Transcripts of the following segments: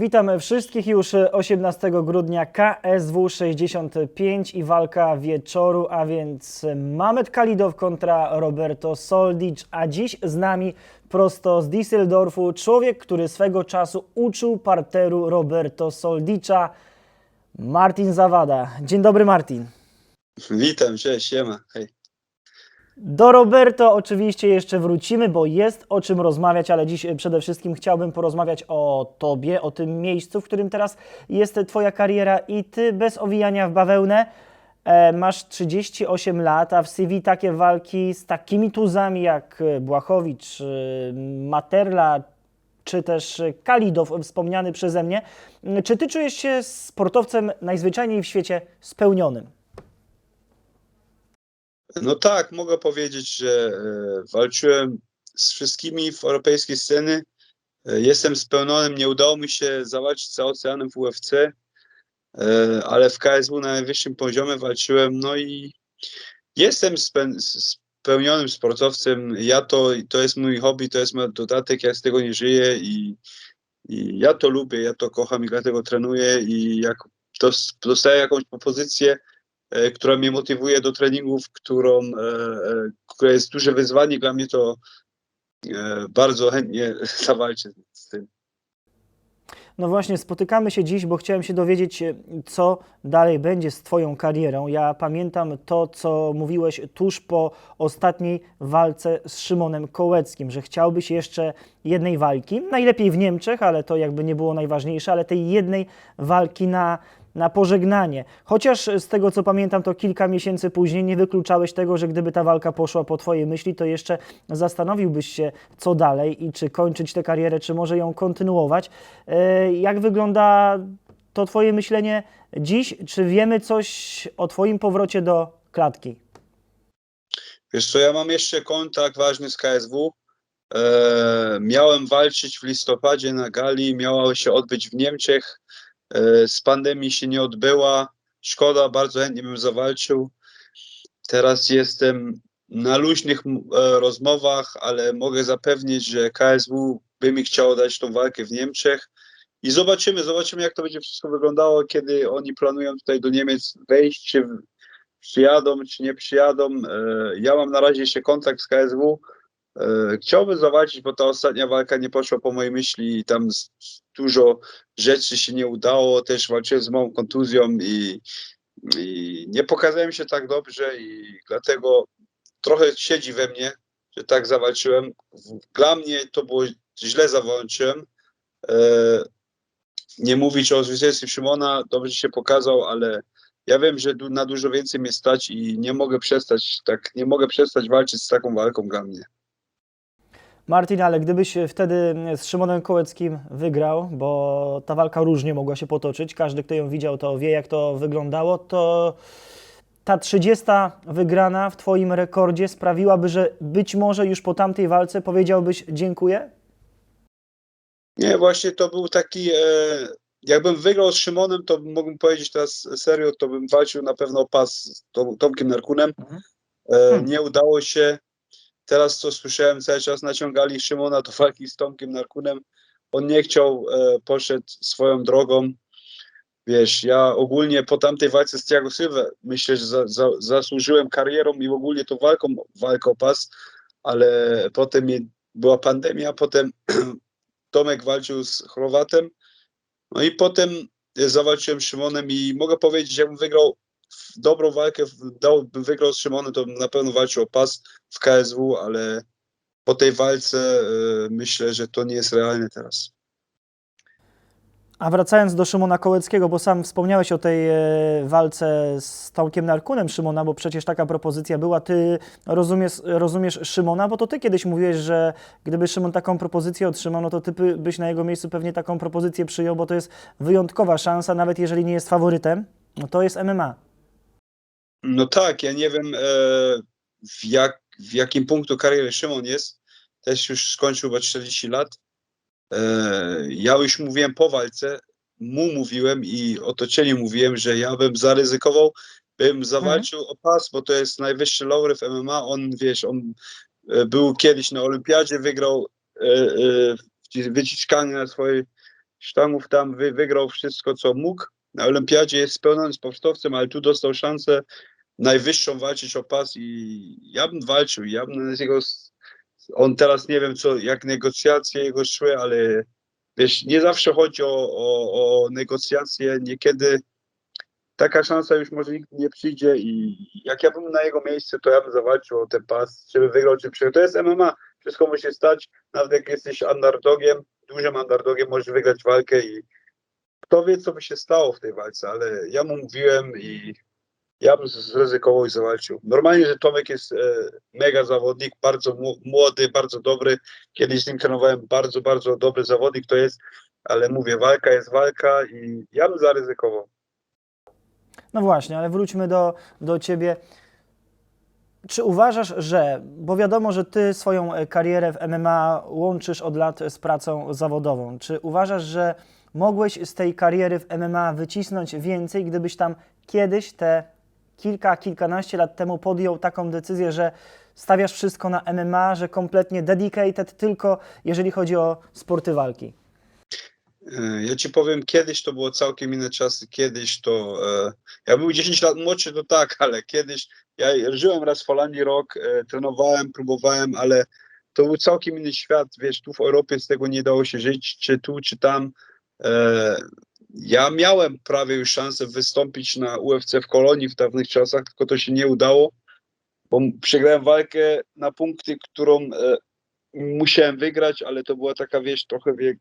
Witam wszystkich już 18 grudnia KSW 65 i walka wieczoru, a więc Mamet Kalidow kontra Roberto Soldic, a dziś z nami prosto z Düsseldorfu człowiek, który swego czasu uczył parteru Roberto Soldicza, Martin Zawada. Dzień dobry Martin. Witam, cześć, siema, hej. Do Roberto oczywiście jeszcze wrócimy, bo jest o czym rozmawiać, ale dziś przede wszystkim chciałbym porozmawiać o Tobie, o tym miejscu, w którym teraz jest Twoja kariera i Ty bez owijania w bawełnę e, masz 38 lat, a w CV takie walki z takimi tuzami jak Błachowicz, e, Materla czy też Kalidow wspomniany przeze mnie. Czy Ty czujesz się sportowcem najzwyczajniej w świecie spełnionym? No tak, mogę powiedzieć, że e, walczyłem z wszystkimi w europejskiej sceny. E, jestem spełnionym, nie udało mi się zawalczyć z oceanem w UFC, e, ale w KSW na najwyższym poziomie walczyłem, no i jestem spe- spełnionym sportowcem. Ja to, to jest mój hobby, to jest mój dodatek, ja z tego nie żyję i, i ja to lubię, ja to kocham i dlatego trenuję i jak dos- dostaję jakąś propozycję, która mnie motywuje do treningów, którą, e, e, która jest duże wyzwanie dla mnie, to e, bardzo chętnie zawalczę z tym. No właśnie, spotykamy się dziś, bo chciałem się dowiedzieć, e, co dalej będzie z Twoją karierą. Ja pamiętam to, co mówiłeś tuż po ostatniej walce z Szymonem Kołeckim, że chciałbyś jeszcze jednej walki, najlepiej w Niemczech, ale to jakby nie było najważniejsze, ale tej jednej walki na, na pożegnanie. Chociaż z tego, co pamiętam, to kilka miesięcy później nie wykluczałeś tego, że gdyby ta walka poszła po Twojej myśli, to jeszcze zastanowiłbyś się, co dalej i czy kończyć tę karierę, czy może ją kontynuować. E, Jak wygląda to Twoje myślenie dziś? Czy wiemy coś o Twoim powrocie do klatki? Wiesz co, ja mam jeszcze kontakt ważny z KSW. E, miałem walczyć w listopadzie na gali, miała się odbyć w Niemczech. E, z pandemii się nie odbyła. Szkoda, bardzo chętnie bym zawalczył. Teraz jestem na luźnych e, rozmowach, ale mogę zapewnić, że KSW by mi chciało dać tą walkę w Niemczech. I zobaczymy, zobaczymy jak to będzie wszystko wyglądało, kiedy oni planują tutaj do Niemiec wejść, czy przyjadą, czy nie przyjadą. E, Ja mam na razie jeszcze kontakt z KSW. E, Chciałbym zawalczyć, bo ta ostatnia walka nie poszła po mojej myśli i tam dużo rzeczy się nie udało. Też walczyłem z małą kontuzją i, i nie pokazałem się tak dobrze i dlatego trochę siedzi we mnie, że tak zawalczyłem. Dla mnie to było źle zawalczyłem. E, Nie mówić o zwycięstwie Szymona, dobrze się pokazał, ale ja wiem, że na dużo więcej mnie stać i nie mogę przestać, tak, nie mogę przestać walczyć z taką walką dla mnie. Martin, ale gdybyś wtedy z Szymonem Kołeckim wygrał, bo ta walka różnie mogła się potoczyć, każdy, kto ją widział, to wie, jak to wyglądało, to ta 30 wygrana w Twoim rekordzie sprawiłaby, że być może już po tamtej walce powiedziałbyś dziękuję? Nie, właśnie to był taki, e, jakbym wygrał z Szymonem, to mógłbym powiedzieć teraz serio, to bym walczył na pewno o pas z Tom- Tomkiem Narkunem. Mhm. E, Hmm. nie udało się. Teraz co słyszałem, cały czas naciągali Szymona do walki z Tomkiem Narkunem. On nie chciał, e, poszedł swoją drogą. Wiesz, ja ogólnie po tamtej walce z Thiago Silva myślę, że za, za, zasłużyłem karierą i ogólnie tą walką, walką pas, ale potem była pandemia, potem Tomek walczył z Chorwatem, no i potem zawalczyłem z Szymonem i mogę powiedzieć, jakbym wygrał dobrą walkę, dałbym wygrał z Szymonem, to na pewno walczył o pas w KSW, ale po tej walce e, myślę, że to nie jest realne teraz. A wracając do Szymona Kołeckiego, bo sam wspomniałeś o tej e, walce z Tomkiem Narkunem Szymona, bo przecież taka propozycja była. Ty rozumiesz, rozumiesz Szymona, bo to ty kiedyś mówiłeś, że gdyby Szymon taką propozycję otrzymał, no to ty by- byś na jego miejscu pewnie taką propozycję przyjął, bo to jest wyjątkowa szansa, nawet jeżeli nie jest faworytem, no to jest MMA. No tak, ja nie wiem e, w, jak, w jakim punktu kariery Szymon jest. Też już skończył chyba 40 lat. E, ja już mówiłem po walce, mu mówiłem i otoczeniu mówiłem, że ja bym zaryzykował, bym zawalczył o pas, bo to jest najwyższy laury w MMA. On, wiesz, on e, był kiedyś na olimpiadzie, wygrał wyciskanie na swojej Sztamów tam wy, wygrał wszystko, co mógł. Na Olimpiadzie jest pełnym sportowcem, ale tu dostał szansę najwyższą walczyć o pas i ja bym walczył. Ja bym z jego, on teraz nie wiem, co, jak negocjacje jego szły, ale wiesz, nie zawsze chodzi o, o, o negocjacje. Niekiedy taka szansa już może nigdy nie przyjdzie i jak ja bym na jego miejscu, to ja bym zawalczył o ten pas, żeby wygrał, czy przegrał. To jest MMA, wszystko musi stać, nawet jak jesteś underdogiem, dużym underdogiem, możesz wygrać walkę i kto wie, co by się stało w tej walce, ale ja mu mówiłem i ja bym zryzykował i zawalczył. Normalnie, że Tomek jest e, mega zawodnik, bardzo młody, bardzo dobry. Kiedyś z nim trenowałem, bardzo, bardzo dobry zawodnik to jest, ale mówię, walka jest walka i ja bym zaryzykował. No właśnie, ale wróćmy do, do ciebie. Czy uważasz, że, bo wiadomo, że ty swoją e, karierę w MMA łączysz od lat z pracą zawodową, czy uważasz, że mogłeś z tej kariery w MMA wycisnąć więcej, gdybyś tam kiedyś te kilka, kilkanaście lat temu podjął taką decyzję, że stawiasz wszystko na MMA, że kompletnie dedicated tylko jeżeli chodzi o sporty walki? E, Ja ci powiem, kiedyś to było całkiem inne czasy, kiedyś to, e, ja był 10 lat młodszy, to tak, ale kiedyś, ja żyłem raz w Holandii rok, e, trenowałem, próbowałem, ale to był całkiem inny świat, wiesz, tu w Europie z tego nie dało się żyć, czy tu, czy tam. Ja miałem prawie już szansę wystąpić na UFC w Kolonii w dawnych czasach, tylko to się nie udało, bo przegrałem walkę na punkty, którą e, musiałem wygrać, ale to była taka, wiesz, trochę wie,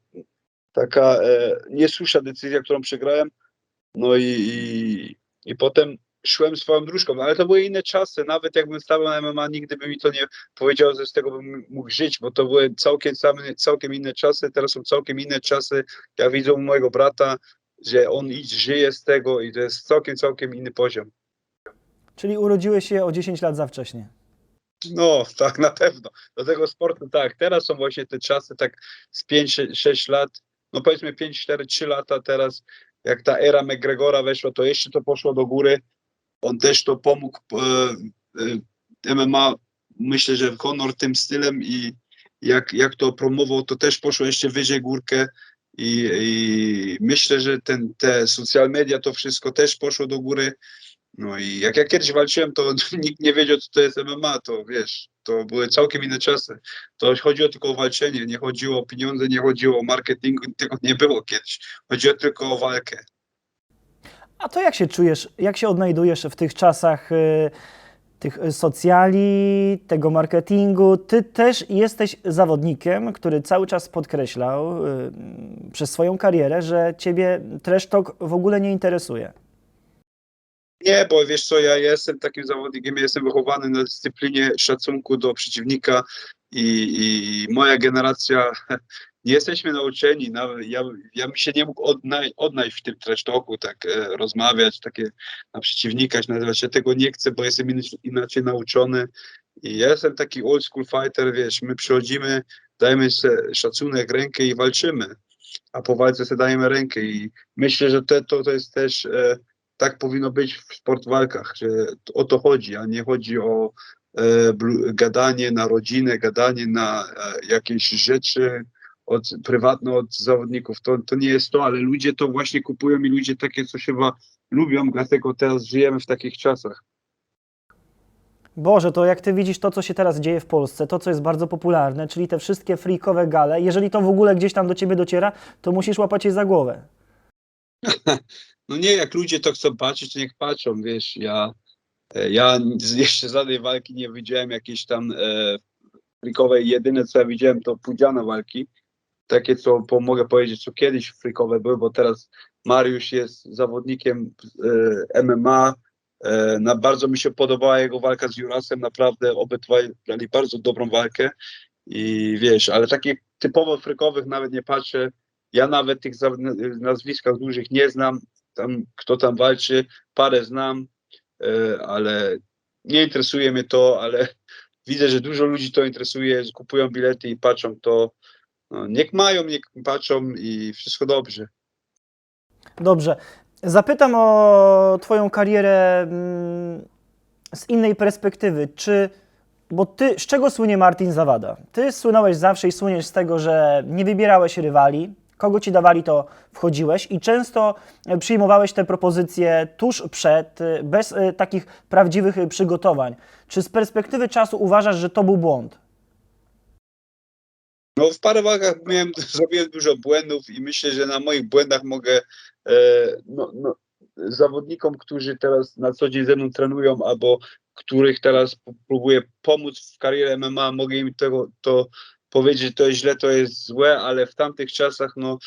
taka e, niesłuszna decyzja, którą przegrałem. No i, i, i potem szłem swoją dróżką, no, ale to były inne czasy. Nawet jakbym stawał na MMA, nigdy by mi to nie powiedział, że z tego bym mógł żyć, bo to były całkiem, całkiem inne czasy. Teraz są całkiem inne czasy. Ja widzę u mojego brata, że on żyje z tego i to jest całkiem, całkiem inny poziom. Czyli urodziłeś się o 10 lat za wcześnie. No, tak, na pewno. Do tego sportu tak. Teraz są właśnie te czasy, tak z 5-6 lat, no powiedzmy 5, 4, 3 lata teraz, jak ta era McGregora weszła, to jeszcze to poszło do góry. On też to pomógł e, e, MMA, myślę, że Honor tym stylem i jak, jak to promował, to też poszło jeszcze wyżej górkę. I, I myślę, że ten, te social media, to wszystko też poszło do góry. No i jak ja kiedyś walczyłem, to nikt nie wiedział, co to jest MMA, to wiesz, to były całkiem inne czasy. To chodziło tylko o walczenie, nie chodziło o pieniądze, nie chodziło o marketing, tego nie było kiedyś. Chodziło tylko o walkę. A to jak się czujesz, jak się odnajdujesz w tych czasach y, tych socjali, tego marketingu? Ty też jesteś zawodnikiem, który cały czas podkreślał y, przez swoją karierę, że ciebie trash talk w ogóle nie interesuje. Nie, bo wiesz co, ja jestem takim zawodnikiem, ja jestem wychowany na dyscyplinie szacunku do przeciwnika i, i moja generacja, nie jesteśmy nauczeni, nawet ja, ja bym się nie mógł odnaj, odnaleźć w tym trash talku, tak e, rozmawiać, takie na przeciwnika się nazywać, ja tego nie chcę, bo jestem inaczej, inaczej nauczony. I ja jestem taki old school fighter, wiesz, my przychodzimy, dajemy sobie szacunek, rękę i walczymy, a po walce sobie dajemy rękę. I myślę, że te, to, to jest też e, tak powinno być w sport walkach, że o to chodzi, a nie chodzi o e, gadanie na rodzinę, gadanie na e, jakieś rzeczy od, prywatne od zawodników. To, to nie jest to, ale ludzie to właśnie kupują i ludzie takie coś chyba lubią, dlatego teraz żyjemy w takich czasach. Boże, to jak ty widzisz to, co się teraz dzieje w Polsce, to, co jest bardzo popularne, czyli te wszystkie freakowe gale, jeżeli to w ogóle gdzieś tam do ciebie dociera, to musisz łapać je za głowę. No nie, jak ludzie to chcą patrzeć, to niech patrzą, wiesz, ja, e, ja z- jeszcze żadnej walki nie widziałem jakiejś tam e, frikowej, jedyne co ja widziałem to pudziane walki, takie co po, mogę powiedzieć, co kiedyś frikowe były, bo teraz Mariusz jest zawodnikiem e, MMA, e, na, bardzo mi się podobała jego walka z Jurasem, naprawdę obydwaj dali bardzo dobrą walkę. I wiesz, ale takich typowo frykowych nawet nie patrzę, ja nawet tych nazwiskach dużych nie znam, tam, kto tam walczy, parę znam, e, ale nie interesuje mnie to, ale widzę, że dużo ludzi to interesuje, kupują bilety i patrzą to. No, niech mają, niech patrzą i wszystko dobrze. Dobrze. Zapytam o Twoją karierę mm, z innej perspektywy. Czy, bo Ty, z czego słynie Martin Zawada? Ty słynąłeś zawsze i słyniesz z tego, że nie wybierałeś rywali, Kogo ci dawali, to wchodziłeś i często przyjmowałeś te propozycje tuż przed, e, bez e, takich prawdziwych e, przygotowań. Czy z perspektywy czasu uważasz, że to był błąd? No w parę walkach miałem, zrobiłem dużo błędów i myślę, że na moich błędach mogę e, no, no, zawodnikom, którzy teraz na co dzień ze mną trenują, albo których teraz próbuję pomóc w karierze MMA, mogę im tego, to powiedzieć, że to jest źle, to jest złe, ale w tamtych czasach no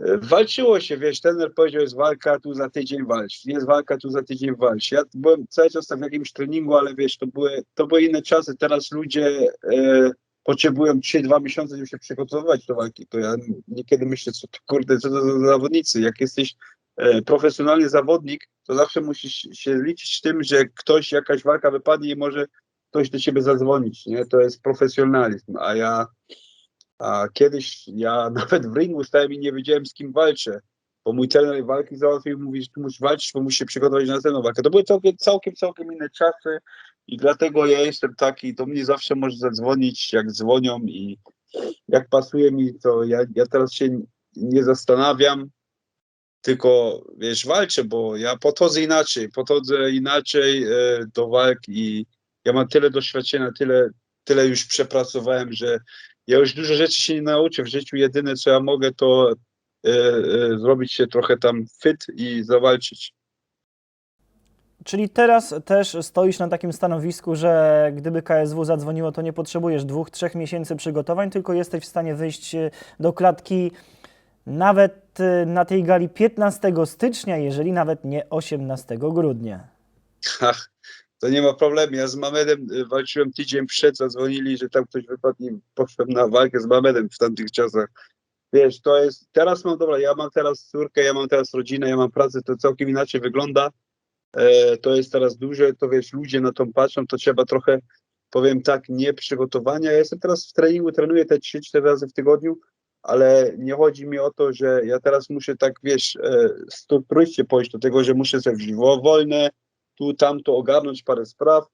e, walczyło się, wiesz, trener powiedział, jest walka, tu za tydzień walcz, jest walka, tu za tydzień walcz. Ja byłem cały czas w jakimś treningu, ale wiesz, to były, to były inne czasy, teraz ludzie e, potrzebują 3-2 miesiące, żeby się przygotowywać do walki. To ja niekiedy myślę, co to kurde, co to za zawodnicy. Jak jesteś e, profesjonalny zawodnik, to zawsze musisz się liczyć z tym, że ktoś, jakaś walka wypadnie i może ktoś do ciebie zadzwonić, nie? To jest profesjonalizm, a ja a kiedyś ja nawet w ringu stałem i nie wiedziałem z kim walczę, bo mój trener walki załatwił, mówi, że tu musisz walczyć, bo musisz się przygotować na następną walkę. To były całkiem, całkiem, całkiem inne czasy i dlatego ja jestem taki, do mnie zawsze może zadzwonić, jak dzwonią i jak pasuje mi, to ja, ja teraz się nie zastanawiam, tylko wiesz, walczę, bo ja podchodzę inaczej, podchodzę inaczej e, do walk i ja mam tyle doświadczenia, tyle, tyle już przepracowałem, że ja już dużo rzeczy się nie nauczę w życiu. Jedyne co ja mogę to e, e, zrobić się trochę tam fit i zawalczyć. Czyli teraz też stoisz na takim stanowisku, że gdyby KSW zadzwoniło, to nie potrzebujesz dwóch, trzech miesięcy przygotowań, tylko jesteś w stanie wyjść e, do klatki nawet e, na tej gali 15 stycznia, jeżeli nawet nie 18 grudnia. Ach, to nie ma problemu. Ja z Mamedem y, walczyłem tydzień przed, zadzwonili, że tam ktoś wypadł i poszedłem na walkę z Mamedem w tamtych czasach. Wiesz, to jest, teraz mam, dobra, ja mam teraz córkę, ja mam teraz rodzinę, ja mam pracę, to całkiem inaczej wygląda. E, to jest teraz duże, to wiesz, ludzie na to patrzą, to trzeba trochę, powiem tak, nie przygotowania. Ja jestem teraz w treningu, trenuję te 3-4 razy w tygodniu, ale nie chodzi mi o to, że ja teraz muszę tak, wiesz, e, strukturycznie pójść do tego, że muszę sobie wziąć wo- wolne, tu, tamto ogarnąć parę spraw,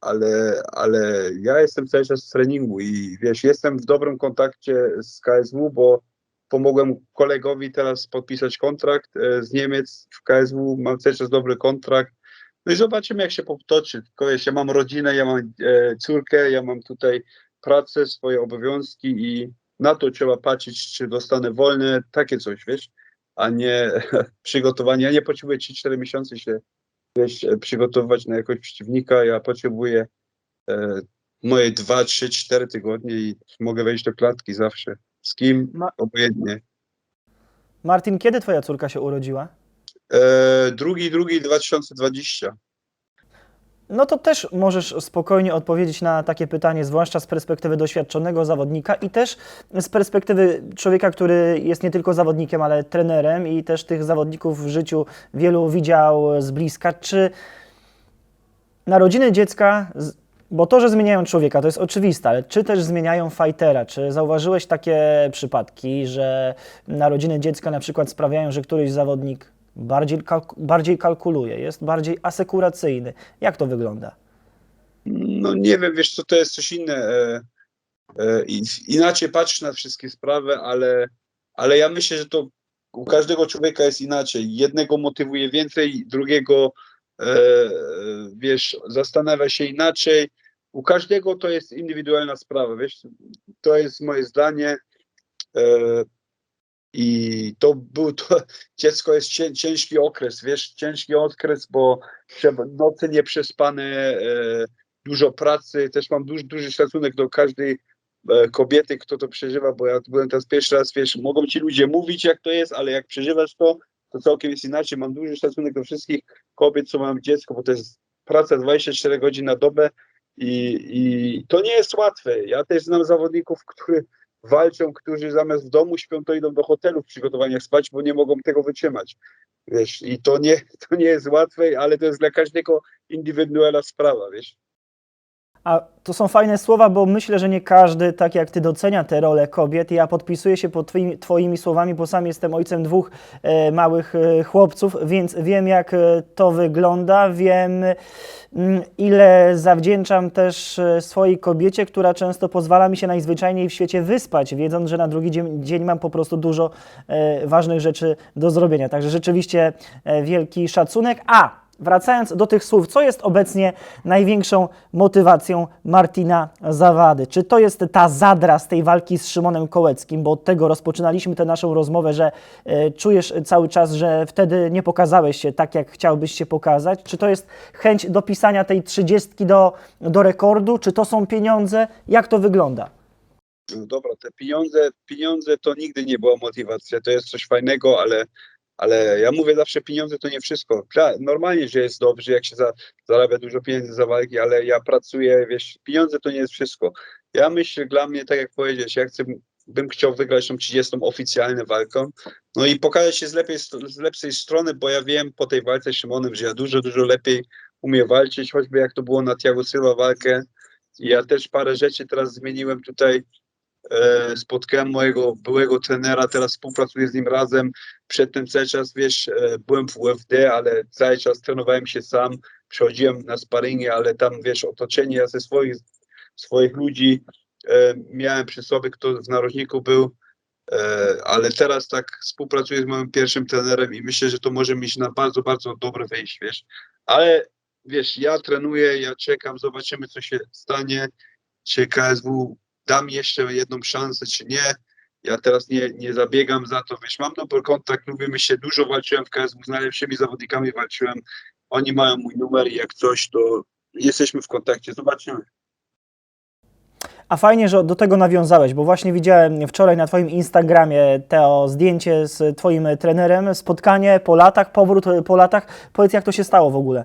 ale, ale ja jestem cały czas w treningu i wiesz, jestem w dobrym kontakcie z KSW, bo pomogłem kolegowi teraz podpisać kontrakt e, z Niemiec w KSW, mam cały czas dobry kontrakt. No i zobaczymy, jak się potoczy. Tylko ja mam rodzinę, ja mam e, córkę, ja mam tutaj pracę, swoje obowiązki i na to trzeba patrzeć, czy dostanę wolne, takie coś, wiesz, a nie przygotowanie. Ja nie potrzebuję 3-4 miesiące się wiesz, przygotowywać na jakiegoś przeciwnika. Ja potrzebuję e, moje 2, 3, 4 tygodnie i mogę wejść do klatki zawsze. Z kim? Ma- Obojętnie. Martin, kiedy twoja córka się urodziła? E, drugi, drugi 2020. No to też możesz spokojnie odpowiedzieć na takie pytanie, zwłaszcza z perspektywy doświadczonego zawodnika i też z perspektywy człowieka, który jest nie tylko zawodnikiem, ale trenerem i też tych zawodników w życiu wielu widział z bliska. Czy narodziny dziecka, z- bo to, że zmieniają człowieka, to jest oczywiste, ale czy też zmieniają fightera? Czy zauważyłeś takie przypadki, że narodziny dziecka na przykład sprawiają, że któryś zawodnik bardziej, kalku- bardziej kalkuluje, jest bardziej asekuracyjny? Jak to wygląda? No nie wiem, wiesz co, to jest coś inne. E, e, inaczej patrzysz na wszystkie sprawy, ale, ale ja myślę, że to u każdego człowieka jest inaczej. Jednego motywuje więcej, drugiego, e, wiesz, zastanawia się inaczej. U każdego to jest indywidualna sprawa, wiesz, to jest moje zdanie. E, I to był to, dziecko jest cię, ciężki okres, wiesz, ciężki okres, bo trzeba, noce nieprzespane, e, dużo pracy, też mam duży, duży szacunek do każdej e, kobiety, kto to przeżywa, bo ja byłem teraz pierwszy raz, wiesz, mogą ci ludzie mówić jak to jest, ale jak przeżywasz to, to całkiem jest inaczej. Mam duży szacunek do wszystkich kobiet, co mają dziecko, bo to jest praca 24 godziny na dobę i, i to nie jest łatwe. Ja też znam zawodników, którzy walczą, którzy zamiast w domu śpią, to idą do hotelu w przygotowaniach spać, bo nie mogą tego wytrzymać. Wiesz, i to nie, to nie jest łatwe, ale to jest dla każdego indywidualna sprawa, wiesz. A to są fajne słowa, bo myślę, że nie każdy, tak jak ty, docenia tę rolę kobiet. Ja podpisuję się pod twoimi, twoimi słowami, bo sam jestem ojcem dwóch e, małych e, chłopców, więc wiem, jak e, to wygląda. Wiem, mm, ile zawdzięczam też e, swojej kobiecie, która często pozwala mi się najzwyczajniej w świecie wyspać, wiedząc, że na drugi dzień, dzień mam po prostu dużo e, ważnych rzeczy do zrobienia. Także rzeczywiście e, wielki szacunek. A Wracając do tych słów, co jest obecnie największą motywacją Martina Zawady? Czy to jest ta zadra z tej walki z Szymonem Kołeckim, bo od tego rozpoczynaliśmy tę naszą rozmowę, że e, czujesz cały czas, że wtedy nie pokazałeś się tak, jak chciałbyś się pokazać? Czy to jest chęć dopisania tej trzydziestki do, do rekordu? Czy to są pieniądze? Jak to wygląda? No dobra, te pieniądze, pieniądze to nigdy nie była motywacja, to jest coś fajnego, ale, ale ja mówię zawsze, pieniądze to nie wszystko. Normalnie, że jest dobrze, jak się za, zarabia dużo pieniędzy za walki, ale ja pracuję, wiesz, pieniądze to nie jest wszystko. Ja myślę, dla mnie, tak jak powiedziałeś, ja chcę, bym chciał wygrać tą 30 oficjalną walką, no i pokazać się z, lepiej, z lepszej strony, bo ja wiem po tej walce z Szymonem, że ja dużo, dużo lepiej umiem walczyć, choćby jak to było na Thiago Silva walkę. Ja też parę rzeczy teraz zmieniłem tutaj, spotkałem mojego byłego trenera, teraz współpracuję z nim razem. Przedtem cały czas, wiesz, e, byłem w UFD, ale cały czas trenowałem się sam, przychodziłem na sparingi, ale tam, wiesz, otoczenie ja ze swoich, swoich ludzi e, miałem przy sobie, kto w narożniku był, e, ale teraz tak współpracuję z moim pierwszym trenerem i myślę, że to może mieć na bardzo, bardzo dobre wejście, wiesz. Ale wiesz, ja trenuję, ja czekam, zobaczymy, co się stanie, czy KSW da mi jeszcze jedną szansę, czy nie. Ja teraz nie, nie zabiegam za to, wiesz, mam dobry kontakt, lubimy się, dużo walczyłem w KSW, z najlepszymi zawodnikami walczyłem, oni mają mój numer i jak coś, to jesteśmy w kontakcie, zobaczymy. A fajnie, że do tego nawiązałeś, bo właśnie widziałem wczoraj na Twoim Instagramie to zdjęcie z Twoim trenerem, spotkanie po latach, powrót po latach. Powiedz, jak to się stało w ogóle?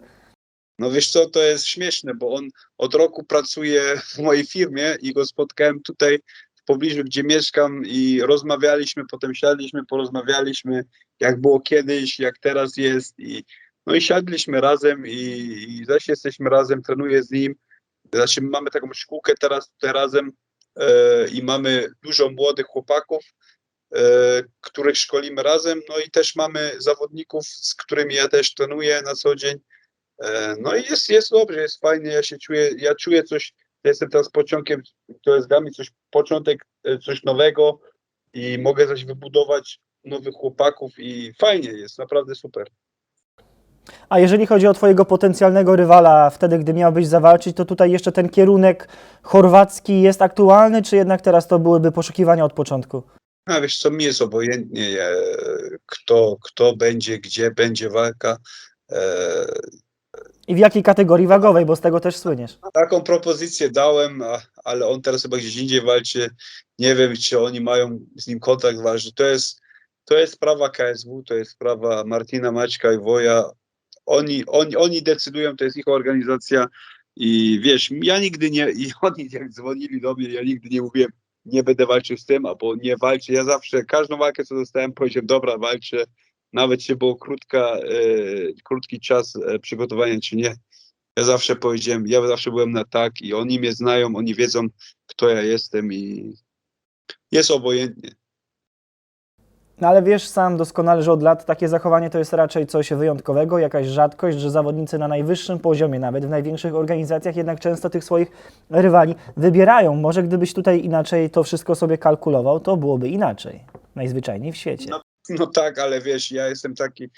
No wiesz co, to jest śmieszne, bo on od roku pracuje w mojej firmie i go spotkałem tutaj w pobliżu, gdzie mieszkam i rozmawialiśmy, potem siadliśmy, porozmawialiśmy, jak było kiedyś, jak teraz jest i no i siadliśmy razem i, i zaś jesteśmy razem, trenuję z nim, znaczy mamy taką szkółkę teraz tutaj razem e, i mamy dużo młodych chłopaków, e, których szkolimy razem, no i też mamy zawodników, z którymi ja też trenuję na co dzień, No i jest, jest dobrze, jest fajnie, ja się czuję, ja czuję coś, ja jestem teraz pociągiem, to jest dla mnie coś, początek, e, coś nowego i mogę coś wybudować nowych chłopaków i fajnie jest, naprawdę super. A jeżeli chodzi o Twojego potencjalnego rywala, wtedy, gdy miałbyś zawalczyć, to tutaj jeszcze ten kierunek chorwacki jest aktualny, czy jednak teraz to byłyby poszukiwania od początku? A wiesz co, mi jest obojętnie, e, kto, kto będzie, gdzie będzie walka. I w jakiej kategorii wagowej, bo z tego też słyniesz? Taką propozycję dałem, a, ale on teraz chyba gdzieś indziej walczy. Nie wiem, czy oni mają z nim kontakt ważny. To jest, to jest sprawa KSW, to jest sprawa Martina Maćka i Woja. Oni, oni, oni decydują, to jest ich organizacja i wiesz, ja nigdy nie, i oni jak dzwonili do mnie, ja nigdy nie mówiłem, nie będę walczył z tym, albo nie walczę. Ja zawsze, każdą walkę, co dostałem, powiedziałem, dobra, walczę. Nawet czy było krótka, e, krótki czas e, przygotowania, czy nie. Ja zawsze powiedziałem, ja zawsze byłem na tak i oni mnie znają, oni wiedzą, kto ja jestem i jest obojętnie. No ale wiesz sam doskonale, że od lat takie zachowanie to jest raczej coś wyjątkowego, jakaś rzadkość, że zawodnicy na najwyższym poziomie, nawet w największych organizacjach, jednak często tych swoich rywali wybierają. Może gdybyś tutaj inaczej to wszystko sobie kalkulował, to byłoby inaczej. Najzwyczajniej w świecie. No. No tak, ale wiesz, ja jestem taki,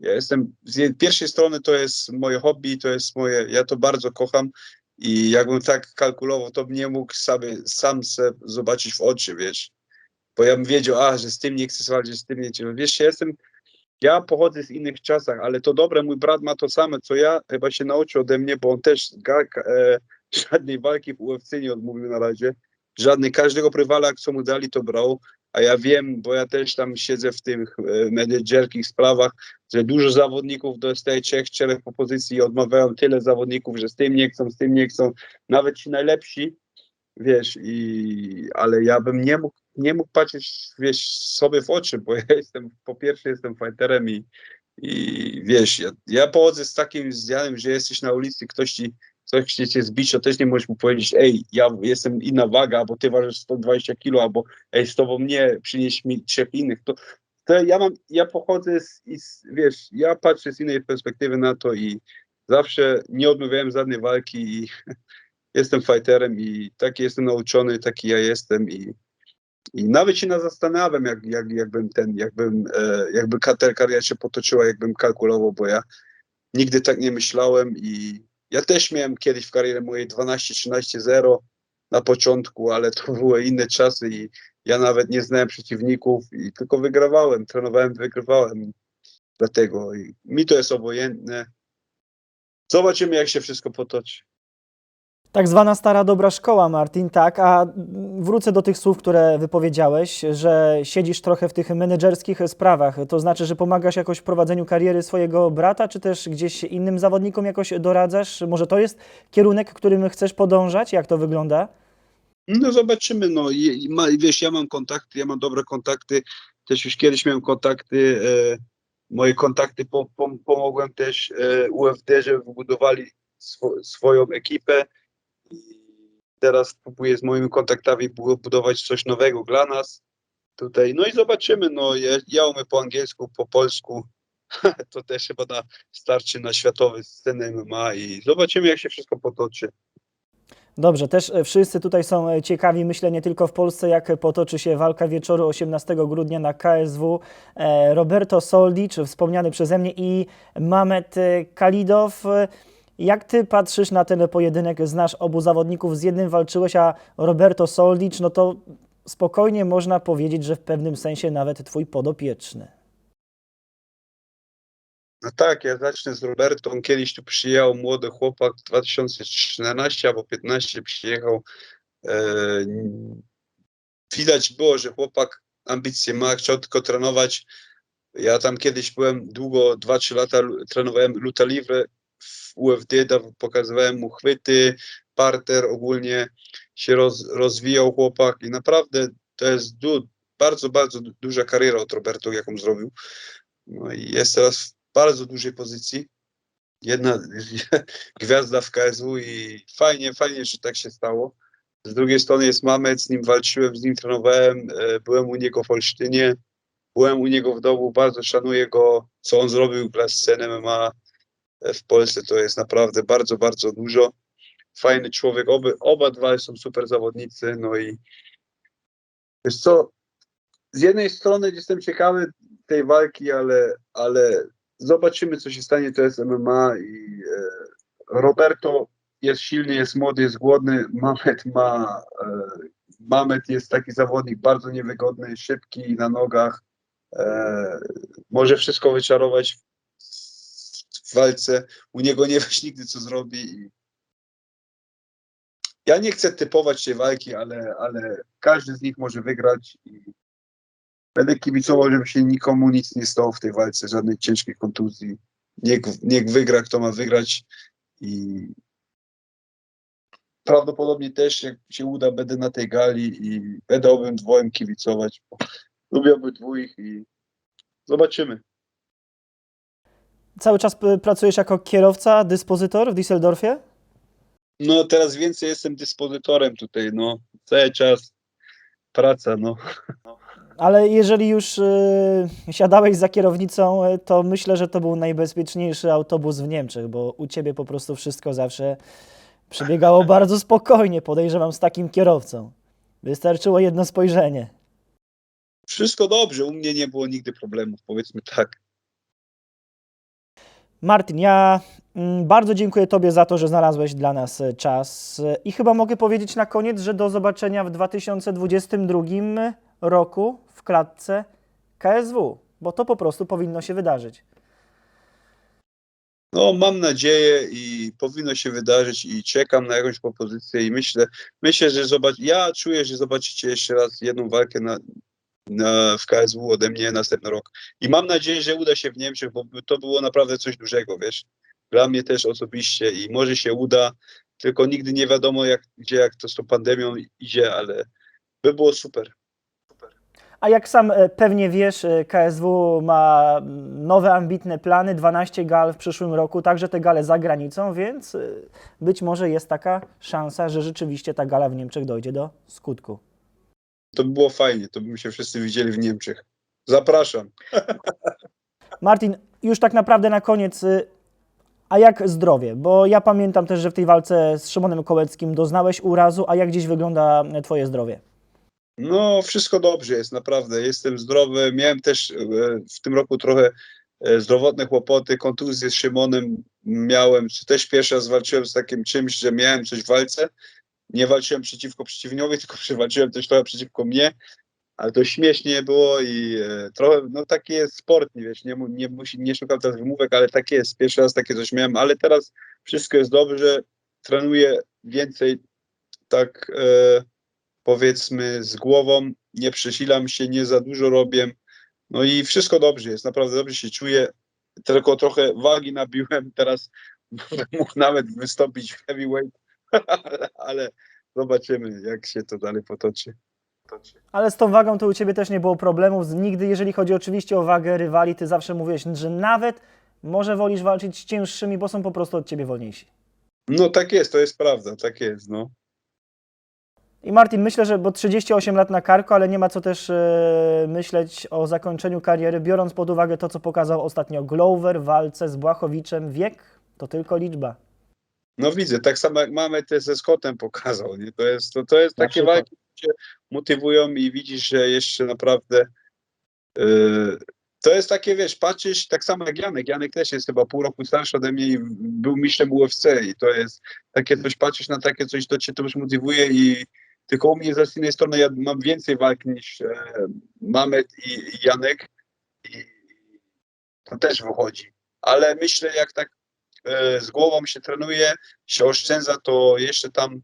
ja jestem, z pierwszej strony to jest moje hobby, to jest moje, ja to bardzo kocham i jakbym tak kalkulował, to bym nie mógł sobie, sam se zobaczyć w oczy, wiesz, bo ja bym wiedział, a, że z tym nie chcę walczyć, z tym nie chcę, wiesz, ja jestem, ja pochodzę z innych czasach, ale to dobre, mój brat ma to samo, co ja, chyba się nauczył ode mnie, bo on też e, żadnej walki w UFC nie odmówił na razie, żadnej, każdego prywala, co mu dali, to brał, a ja wiem, bo ja też tam siedzę w tych e, menedżerskich sprawach, że dużo zawodników dostaje trzech, czterech propozycji i odmawiają tyle zawodników, że z tym nie chcą, z tym nie chcą, nawet ci najlepsi, wiesz, i, ale ja bym nie mógł, nie mógł patrzeć, wiesz, sobie w oczy, bo ja jestem, po pierwsze jestem fighterem i, i wiesz, ja, ja pochodzę z takim zjanem, że jesteś na ulicy, ktoś ci coś chcecie zbić, to też nie możesz mu powiedzieć, ej, ja jestem inna waga, albo ty ważysz 120 kilo, albo ej, z tobą nie, przynieś mi trzech innych. To, to ja mam, ja pochodzę z, z, wiesz, ja patrzę z innej perspektywy na to i zawsze nie odmawiałem żadnej walki i jestem fighterem i taki jestem nauczony, taki ja jestem i, i nawet się na zastanawiam, jak, jak, jakbym ten, jakbym, e, jakby kar- kariera się potoczyła, jakbym kalkulował, bo ja nigdy tak nie myślałem i ja też miałem kiedyś w karierze mojej 12-13-0 na początku, ale to były inne czasy i ja nawet nie znałem przeciwników i tylko wygrywałem, trenowałem, wygrywałem. Dlatego mi to jest obojętne. Zobaczymy, jak się wszystko potoczy. Tak zwana stara dobra szkoła, Martin, tak, a wrócę do tych słów, które wypowiedziałeś, że siedzisz trochę w tych menedżerskich sprawach. To znaczy, że pomagasz jakoś w prowadzeniu kariery swojego brata, czy też gdzieś innym zawodnikom jakoś doradzasz? Może to jest kierunek, którym chcesz podążać? Jak to wygląda? No zobaczymy, no wiesz, ja mam kontakty, ja mam dobre kontakty, też już kiedyś miałem kontakty, e, moje kontakty po, pom- pomogłem też e, UFD, żeby wybudowali swo, swoją ekipę teraz próbuję z moimi kontaktami bu- budować coś nowego dla nas tutaj, no i zobaczymy, no ja, ja umiem po angielsku, po polsku, to też chyba na, starczy na światowy scenę MMA i zobaczymy, jak się wszystko potoczy. Dobrze, też e, wszyscy tutaj są e, ciekawi, myślę nie tylko w Polsce, jak potoczy się walka wieczoru 18 grudnia na KSW. E, Roberto Soldic, wspomniany przeze mnie, i Mamet Kalidow. Jak ty patrzysz na ten pojedynek? Znasz obu zawodników, z jednym walczyłeś, a Roberto Soldic, no to spokojnie można powiedzieć, że w pewnym sensie nawet twój podopieczny. No tak, ja zacznę z Robertą. Kiedyś tu przyjechał młody chłopak, 2014 albo 15 przyjechał. E, widać było, że chłopak ambicje ma, chciał tylko trenować. Ja tam kiedyś byłem długo, 2-3 lata trenowałem luta livre w UFD, pokazywałem mu chwyty, parter, ogólnie się roz, rozwijał chłopak i naprawdę to jest du, bardzo, bardzo du- duża kariera od Roberto, jaką zrobił. No i jest teraz w bardzo dużej pozycji. Jedna gwiazda w KSW i fajnie, fajnie, że tak się stało. Z drugiej strony jest Mamet, z nim walczyłem, z nim trenowałem, e, byłem u niego w Olsztynie, byłem u niego w domu, bardzo szanuję go, co on zrobił dla sceny MMA w Polsce, to jest naprawdę bardzo, bardzo dużo. Fajny człowiek, oby, oba dwa są super zawodnicy, no i wiesz co, z jednej strony jestem ciekawy tej walki, ale, ale zobaczymy, co się stanie. To jest MMA i e, Roberto jest silny, jest młody, jest głodny. Mamet ma. E, Mamet jest taki zawodnik bardzo niewygodny, szybki na nogach. E, może wszystko wyczarować w, walce. U niego nie wiesz nigdy, co zrobi. I ja nie chcę typować tej walki, ale, ale każdy z nich może wygrać. I Będę kibicował, żeby się nikomu nic nie stało w tej walce, żadnej ciężkiej kontuzji. Niech, niech wygra, kto ma wygrać i prawdopodobnie też, jak się uda, będę na tej gali i będę obydwojem kibicować. Bo lubię obydwóch i zobaczymy. Cały czas p- pracujesz jako kierowca, dyspozytor w Düsseldorfie? No teraz więcej jestem dyspozytorem tutaj, no cały czas praca, no. Ale jeżeli już y, siadałeś za kierownicą, y, to myślę, że to był najbezpieczniejszy autobus w Niemczech, bo u ciebie po prostu wszystko zawsze przebiegało bardzo spokojnie, podejrzewam, z takim kierowcą. Wystarczyło jedno spojrzenie. Wszystko dobrze, u mnie nie było nigdy problemów, powiedzmy tak. Martin, ja mm, bardzo dziękuję Tobie za to, że znalazłeś dla nas e, czas i chyba mogę powiedzieć na koniec, że do zobaczenia w 2022 roku w klatce KSW, bo to po prostu powinno się wydarzyć. No, mam nadzieję i powinno się wydarzyć i czekam na jakąś propozycję i myślę, myślę, że zobacz, ja czuję, że zobaczycie jeszcze raz jedną walkę na, w KSW ode mnie następny rok. I mam nadzieję, że uda się w Niemczech, bo to było naprawdę coś dużego, wiesz. Dla mnie też osobiście i może się uda, tylko nigdy nie wiadomo jak, gdzie, jak to z tą pandemią idzie, ale by było super. A jak sam e, pewnie wiesz, e, KSW ma nowe ambitne plany, 12 gal w przyszłym roku, także te gale za granicą, więc e, być może jest taka szansa, że rzeczywiście ta gala w Niemczech dojdzie do skutku. To by było fajnie, to byśmy się wszyscy widzieli w Niemczech. Zapraszam. Martin, już tak naprawdę na koniec, y, a jak zdrowie? Bo ja pamiętam też, że w tej walce z Szymonem Kołeckim doznałeś urazu, a jak dziś wygląda e, twoje zdrowie? No, wszystko dobrze jest, naprawdę. Jestem zdrowy. Miałem też e, w tym roku trochę zdrowotne kłopoty, kontuzje z Szymonem miałem, czy też pierwszy raz walczyłem z takim czymś, że miałem coś w walce. Nie walczyłem przeciwko przeciwniowi, tylko walczyłem też trochę przeciwko mnie, ale to śmiesznie było i e, trochę, no taki jest sport, nie wiesz, nie, nie, musi, nie szukam teraz wymówek, ale tak jest. Pierwszy raz takie coś miałem, ale teraz wszystko jest dobrze, trenuję więcej, tak e, powiedzmy z głową, nie przesilam się, nie za dużo robię, no i wszystko dobrze jest, naprawdę dobrze się czuję, tylko trochę wagi nabiłem, teraz mógł nawet wystąpić w heavyweight, ale, zobaczymy, jak się to dalej potoczy. Ale z tą wagą to u Ciebie też nie było problemów. Z- Nigdy, jeżeli chodzi oczywiście o wagę rywali, Ty zawsze mówiłeś, że nawet może wolisz walczyć z cięższymi, bo są po prostu od Ciebie wolniejsi. No tak jest, to jest prawda, tak jest, no. I Martin, myślę, że bo 38 lat na karku, ale nie ma co też e, myśleć o zakończeniu kariery, biorąc pod uwagę to, co pokazał ostatnio Glover w walce z Błachowiczem. Wiek to tylko liczba. No widzę, tak samo jak mamy te ze Scottem pokazał, nie? To jest, to, to jest Na takie przykład. walki, które cię motywują i widzisz, że jeszcze naprawdę yy, to jest takie, wiesz, patrzysz tak samo jak Janek, Janek też jest chyba pół roku starszy ode mnie i był mistrzem UFC i to jest takie coś, patrzysz na takie coś, to cię to już motywuje i tylko u mnie z innej strony ja mam więcej walk niż e, Mamet i, i Janek i to też wychodzi, ale myślę jak tak z głową się trenuje, się oszczędza, to jeszcze tam,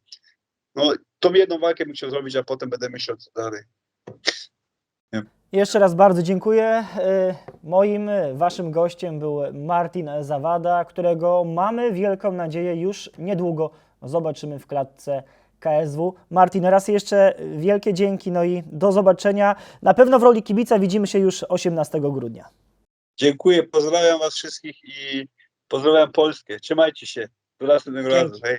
no, tą jedną walkę bym chciał zrobić, a potem będę myślał, co dalej. Jeszcze raz bardzo dziękuję. E, Moim, e, waszym gościem był Martin Zawada, którego mamy wielką nadzieję już niedługo zobaczymy w klatce KSW. Martin, raz jeszcze wielkie dzięki, no i do zobaczenia. Na pewno w roli kibica widzimy się już 18 grudnia. Dziękuję, pozdrawiam was wszystkich i pozdrawiam Polskę. Trzymajcie się. Do następnego Dzięki. razu. Hej.